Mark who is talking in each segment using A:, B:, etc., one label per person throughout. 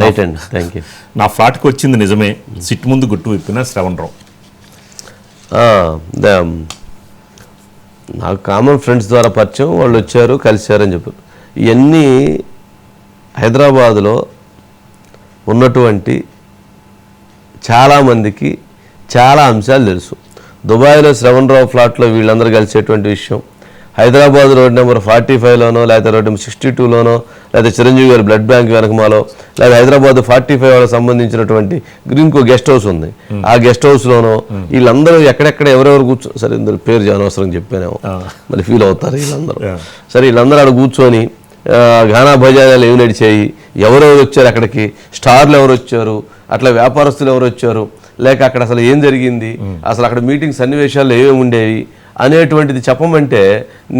A: Right అండి thank you
B: నా ఫ్లాట్కి వచ్చింది నిజమే. సిట్ ముందు గుట్టు విప్పిన శ్రవణరావు.
A: నాకు కామన్ ఫ్రెండ్స్ ద్వారా పరిచయం. వాళ్ళు వచ్చారు కలిశారని చెప్పారు ఇవన్నీ హైదరాబాదులో ఉన్నటువంటి చాలామందికి చాలా అంశాలు తెలుసు. దుబాయ్లో శ్రవణరావు ఫ్లాట్లో వీళ్ళందరూ కలిసేటువంటి విషయం. హైదరాబాద్ రోడ్ నెంబర్ ఫార్టీ ఫైవ్లోనో లేకపోతే రోడ్ నెంబర్ సిక్స్టీ టూలోనో లేకపోతే చిరంజీవి గారి బ్లడ్ బ్యాంక్ వెనకమాలో లేదా హైదరాబాద్ ఫార్టీ ఫైవ్ వాళ్ళకి సంబంధించినటువంటి ఇంకో గెస్ట్ హౌస్ ఉంది. ఆ గెస్ట్ హౌస్లోనో వీళ్ళందరూ ఎక్కడెక్కడ ఎవరెవరు కూర్చో సరే ఇందులో పేరు అనవసరం చెప్పానేమో. మరి ఫీల్ అవుతారు వీళ్ళందరూ. సరే వీళ్ళందరూ అక్కడ కూర్చొని గానా భజానాలు ఏమి నడిచాయి? ఎవరెవరు వచ్చారు అక్కడికి? స్టార్లు ఎవరు వచ్చారు? అట్లా వ్యాపారస్తులు ఎవరు వచ్చారు? లేక అక్కడ అసలు ఏం జరిగింది? అసలు అక్కడ మీటింగ్ సన్నివేశాలు ఏమేమి ఉండేవి? అనేటువంటిది చెప్పమంటే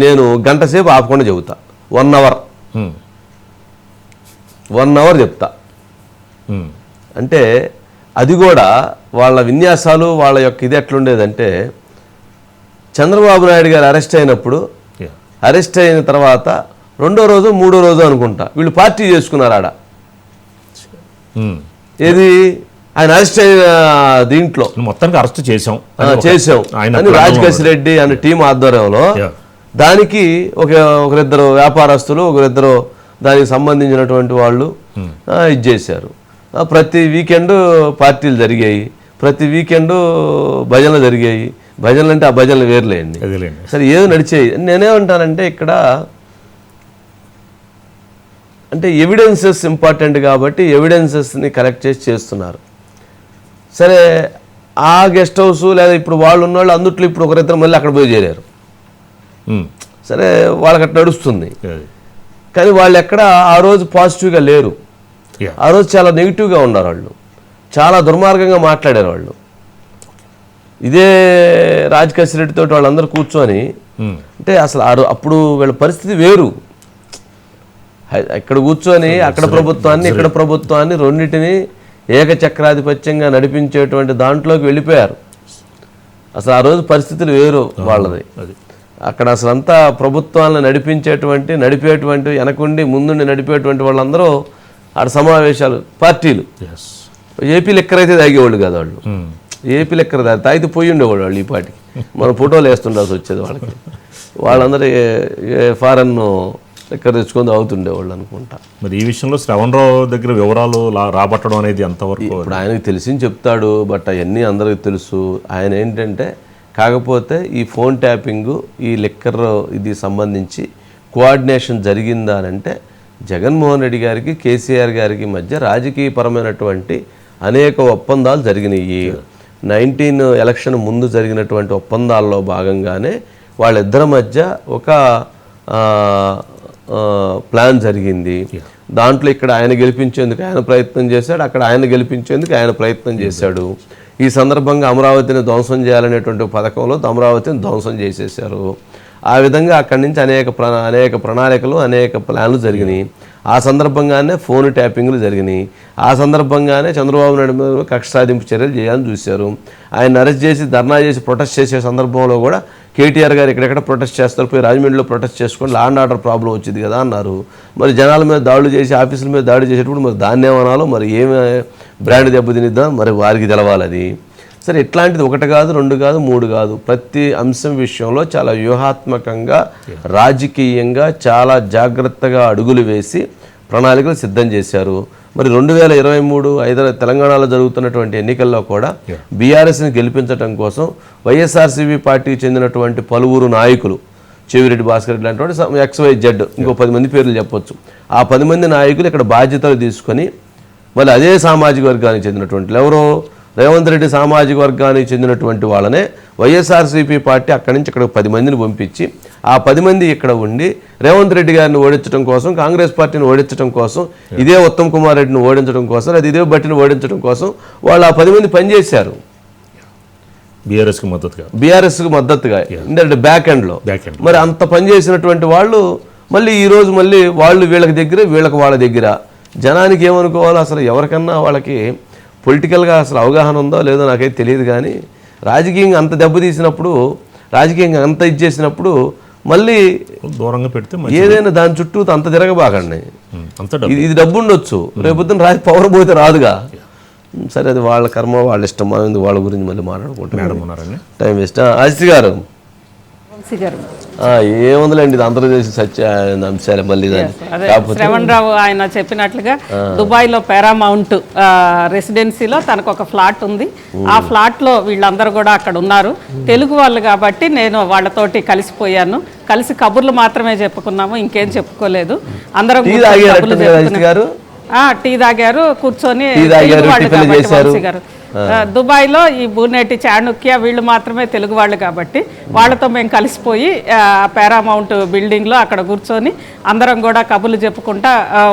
A: నేను గంట సేపు ఆపకుండా చెబుతా. One hour. వన్ అవర్ చెప్తా. అంటే అది కూడా వాళ్ళ విన్యాసాలు వాళ్ళ యొక్క ఇది ఎట్లుండేదంటే చంద్రబాబు నాయుడు గారు అరెస్ట్ అయినప్పుడు. అరెస్ట్ అయిన తర్వాత రెండో రోజు మూడో రోజు అనుకుంటా వీళ్ళు పార్టీ చేసుకున్నారు ఆడ. ఏది ఆయన అరెస్ట్ అయిన దీంట్లో
B: మొత్తానికి అరెస్ట్
A: చేసాం
B: ఆయన
A: అని రాజకేశ్ రెడ్డి అనే టీం ఆధ్వర్యంలో. దానికి ఒక ఒకరిద్దరు వ్యాపారస్తులు ఒకరిద్దరు దానికి సంబంధించినటువంటి వాళ్ళు ఆ, ఇది చేశారు. ప్రతి వీకెండ్ పార్టీలు జరిగాయి ప్రతి వీకెండ్ భజనలు జరిగాయి. భజనలు అంటే ఆ భజనలు వేర్లేండి. సరే ఏదో నడిచేయి. నేనేమంటానంటే ఇక్కడ అంటే ఎవిడెన్సెస్ ఇంపార్టెంట్ కాబట్టి ఎవిడెన్సెస్ని కలెక్ట్ చేసి చేస్తున్నారు. సరే ఆ గెస్ట్ హౌస్ లేదా ఇప్పుడు వాళ్ళు ఉన్నవాళ్ళు అందుట్లో ఇప్పుడు ఒకరిద్దరు మళ్ళీ అక్కడ పోయి చేరారు.
B: Hmm.
A: సరే వాళ్ళకి అట్లా నడుస్తుంది. కానీ వాళ్ళు ఎక్కడ ఆ రోజు పాజిటివ్గా లేరు. ఆ రోజు చాలా నెగిటివ్గా ఉన్నారు వాళ్ళు. చాలా దుర్మార్గంగా మాట్లాడారు వాళ్ళు. ఇదే రాజకేశ్ రెడ్డితో వాళ్ళందరూ కూర్చొని
B: Hmm.
A: అంటే అసలు ఆ అప్పుడు వీళ్ళ పరిస్థితి వేరు. ఇక్కడ కూర్చొని అక్కడ ప్రభుత్వాన్ని ఇక్కడ ప్రభుత్వాన్ని రెండింటిని ఏకచక్రాధిపత్యంగా నడిపించేటువంటి దాంట్లోకి వెళ్ళిపోయారు. అసలు ఆ రోజు పరిస్థితులు వేరు వాళ్ళది. అక్కడ అసలు అంతా ప్రభుత్వాలను నడిపించేటువంటి నడిపేటువంటి వెనకుండి ముందుండి నడిపేటువంటి వాళ్ళందరూ ఆడ సమావేశాలు పార్టీలు. ఏపీ లెక్కర్ అయితే తాగేవాళ్ళు కాదు వాళ్ళు. ఏపీ లెక్కర తాగి తాగితే పోయి ఉండేవాళ్ళు వాళ్ళు ఈ పాటికి. మన ఫోటోలు వేస్తుండాల్సి వచ్చేది వాళ్ళకి. వాళ్ళందరూ ఫారెన్ లెక్కర్ తెచ్చుకొని తాగుతుండేవాళ్ళు అనుకుంటా.
B: మరి ఈ విషయంలో శ్రవణరావు దగ్గర వివరాలు రాబట్టడం అనేది ఎంతవరకు
A: ఇప్పుడు ఆయనకు తెలిసింది చెప్తాడు బట్ అవన్నీ అందరికి తెలుసు. ఆయన ఏంటంటే కాకపోతే ఈ ఫోన్ ట్యాపింగు ఈ లిక్కర్ ఇది సంబంధించి కోఆర్డినేషన్ జరిగిందా అంటే జగన్మోహన్ రెడ్డి గారికి కేసీఆర్ గారికి మధ్య రాజకీయపరమైనటువంటి అనేక ఒప్పందాలు జరిగినాయి. నైన్టీన్ ఎలక్షన్ ముందు జరిగినటువంటి ఒప్పందాల్లో భాగంగానే వాళ్ళిద్దరి మధ్య ఒక ప్లాన్ జరిగింది. దాంట్లో ఇక్కడ ఆయన గెలిపించేందుకు ఆయన ప్రయత్నం చేశాడు అక్కడ ఆయన గెలిపించేందుకు ఆయన ప్రయత్నం చేశాడు. ఈ సందర్భంగా అమరావతిని ధ్వంసం చేయాలనేటువంటి పథకంలో అమరావతిని ధ్వంసం చేసేశారు. ఆ విధంగా అక్కడి నుంచి అనేక ప్రణా అనేక ప్రణాళికలు అనేక ప్లాన్లు జరిగినాయి. ఆ సందర్భంగానే ఫోన్ ట్యాపింగ్లు జరిగినాయి. ఆ సందర్భంగానే చంద్రబాబు నాయుడు మీద కక్ష సాధింపు చర్యలు చేయాలని చూశారు. ఆయన అరెస్ట్ చేసి ధర్నా చేసి ప్రొటెస్ట్ చేసే సందర్భంలో కూడా కేటీఆర్ గారు ఎక్కడెక్కడ ప్రొటెస్ట్ చేస్తారు పోయి రాజమండ్రిలో ప్రొటెస్ట్ చేసుకొని లా అండ్ ఆర్డర్ ప్రాబ్లం వచ్చింది కదా అన్నారు. మరి జనాల మీద దాడులు చేసి ఆఫీసుల మీద దాడి చేసేటప్పుడు మరి దాన్ని ఏమనాలో మరి ఏమి బ్రాండ్ దెబ్బతినిద్దాం మరి వారికి తెలవాలి అది. సరే ఇట్లాంటిది ఒకటి కాదు రెండు కాదు మూడు కాదు. ప్రతి అంశం విషయంలో చాలా వ్యూహాత్మకంగా రాజకీయంగా చాలా జాగ్రత్తగా అడుగులు వేసి ప్రణాళికలు సిద్ధం చేశారు. మరి రెండు వేల ఇరవై మూడు హైదరాబాద్ తెలంగాణలో జరుగుతున్నటువంటి ఎన్నికల్లో కూడా బీఆర్ఎస్ని గెలిపించడం కోసం వైఎస్ఆర్సీపీ పార్టీకి చెందినటువంటి పలువురు నాయకులు చెవిరెడ్డి భాస్కర్ రెడ్డి లాంటి ఎక్స్వై జెడ్ ఇంకో పది మంది పేర్లు చెప్పొచ్చు. ఆ పది మంది నాయకులు ఇక్కడ బాధ్యతలు తీసుకొని మళ్ళీ అదే సామాజిక వర్గానికి చెందినటువంటి. ఎవరో? రేవంత్ రెడ్డి సామాజిక వర్గానికి చెందినటువంటి వాళ్ళనే వైఎస్ఆర్సీపీ పార్టీ అక్కడి నుంచి ఇక్కడ పది మందిని పంపించి ఆ పది మంది ఇక్కడ ఉండి రేవంత్ రెడ్డి గారిని ఓడించడం కోసం కాంగ్రెస్ పార్టీని ఓడించడం కోసం ఇదే ఉత్తమ్ కుమార్ రెడ్డిని ఓడించడం కోసం లేదా ఇదే బట్టిని ఓడించడం కోసం వాళ్ళు ఆ పది మంది పనిచేశారు.
B: బీఆర్ఎస్కి మద్దతుగా?
A: బీఆర్ఎస్కి మద్దతుగా. ఎందుకంటే బ్యాక్ ఎండ్లో
B: బ్యాక్ ఎండ్
A: మరి అంత పని చేసినటువంటి వాళ్ళు మళ్ళీ ఈ రోజు మళ్ళీ వాళ్ళు వీళ్ళకి దగ్గర వీళ్ళకి వాళ్ళ దగ్గర. జనానికి ఏమనుకోవాలో అసలు ఎవరికన్నా వాళ్ళకి పొలిటికల్గా అసలు అవగాహన ఉందో లేదో నాకైతే తెలియదు కానీ రాజకీయంగా అంత దెబ్బతీసినప్పుడు రాజకీయంగా అంత ఇది చేసినప్పుడు మళ్ళీ
B: దూరంగా పెడితే
A: ఏదైనా దాని చుట్టూ అంత తిరగబాకండి.
B: ఉమ్, అంత డబ్బు.
A: ఇది డబ్బు ఉండొచ్చు. రేపొద్దున రాజు పవర్ పోతే రాదుగా. సరే అది వాళ్ళ కర్మ వాళ్ళ ఇష్టం మనం వాళ్ళ గురించి మళ్ళీ మాట్లాడుకుంటాం.
B: మేడం ఉన్నారండి.
A: Time waste. అజిత్ గారు.
C: గారు.
A: ఏముందిలేండి ఇది చేసి సత్య అంశాలే మళ్ళీ
C: శ్రవణ్ రావు ఆయన చెప్పినట్లుగా దుబాయ్లో పారామౌంట్ రెసిడెన్సీలో తనకు ఒక ఫ్లాట్ ఉంది. ఆ ఫ్లాట్లో వీళ్ళందరూ కూడా అక్కడ ఉన్నారు. తెలుగు వాళ్ళు కాబట్టి నేను వాళ్ళతోటి కలిసిపోయాను. కలిసి కబుర్లు మాత్రమే చెప్పుకున్నాము ఇంకేం చెప్పుకోలేదు. అందరం
A: టీ
C: కూర్చొని
A: తాగారు
C: కబుర్లు టీ తాగారు కూర్చొని వాళ్ళు కాబట్టి. వంశీ గారు. దుబాయ్లో ఈ బూనేటి చాణుక్య వీళ్ళు మాత్రమే తెలుగు వాళ్ళు కాబట్టి వాళ్ళతో మేము కలిసిపోయి పారామౌంట్ బిల్డింగ్లో అక్కడ కూర్చొని అందరం కూడా కబుర్లు చెప్పుకుంటా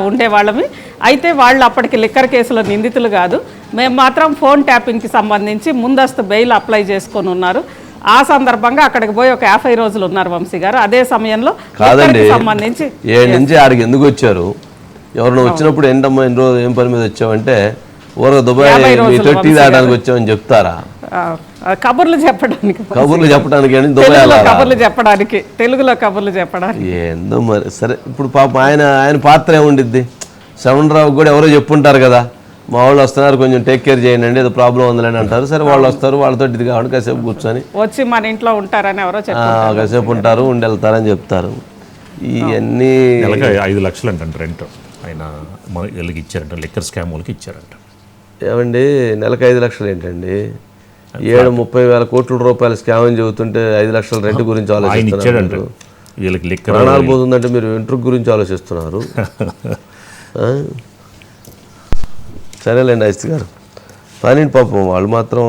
C: ఉండేవాళ్ళమి. అయితే వాళ్ళు అప్పటికి లిక్కర్ కేసులో నిందితులు కాదు. మేము మాత్రం ఫోన్ ట్యాపింగ్కి సంబంధించి ముందస్తు బెయిల్ అప్లై చేసుకొని ఉన్నారు. ఆ సందర్భంగా అక్కడికి పోయి ఒక యాభై రోజులు ఉన్నారు వంశీ గారు. అదే సమయంలో
A: కాదండి
C: సంబంధించి
A: ఏడు నుంచి ఆడికి ఎందుకు వచ్చారు? ఎవరైనా వచ్చినప్పుడు ఏంటమ్మా ఎన్ని రోజులు ఏం పని మీద వచ్చావంటే ఊరగా దుబాయ్ తొట్టి దాటానికి వచ్చామని చెప్తారా?
C: కబుర్లు చెప్పడానికి
A: కబుర్లు చెప్పడానికి?
C: కబుర్లు చెప్పడానికి తెలుగులో కబుర్లు చెప్పడానికి.
A: ఏందో మరి సరే ఇప్పుడు పాపం ఆయన ఆయన పాత్ర ఏముండిద్ది? శ్రవణ్ రావు కూడా ఎవరో చెప్పుంటారు కదా మా వాళ్ళు వస్తున్నారు కొంచెం టేక్ కేర్ చేయండి ఏదో ప్రాబ్లం ఉందని అంటారు. సరే వాళ్ళు వస్తారు వాళ్ళతో ఇది కావాలి కాసేపు కూర్చొని.
C: వచ్చి మన ఇంట్లో ఉంటారని ఎవరో
A: కాసేపు ఉంటారు ఉండి వెళ్తారని చెప్తారు. ఇవన్నీ
B: ఐదు లక్షలు అంట రెంట్ ఆయన మన వీళ్ళకి ఇచ్చారంట లిక్కర్ స్కామ్ వాళ్ళకి ఇచ్చారంట.
A: ఏమండి నెలకు ఐదు లక్షలు ఏంటండి? ఏడు ముప్పై వేల కోట్ల రూపాయల స్కామ్ అని చెబుతుంటే ఐదు లక్షల రెంట్ గురించి ఆలోచిస్తున్నారు ప్రాణాలు పోతుందంటే మీరు ఇంట్రుక్ గురించి ఆలోచిస్తున్నారు? సరేలేండి ఐస్ గారు. కానీ పాపం వాళ్ళు మాత్రం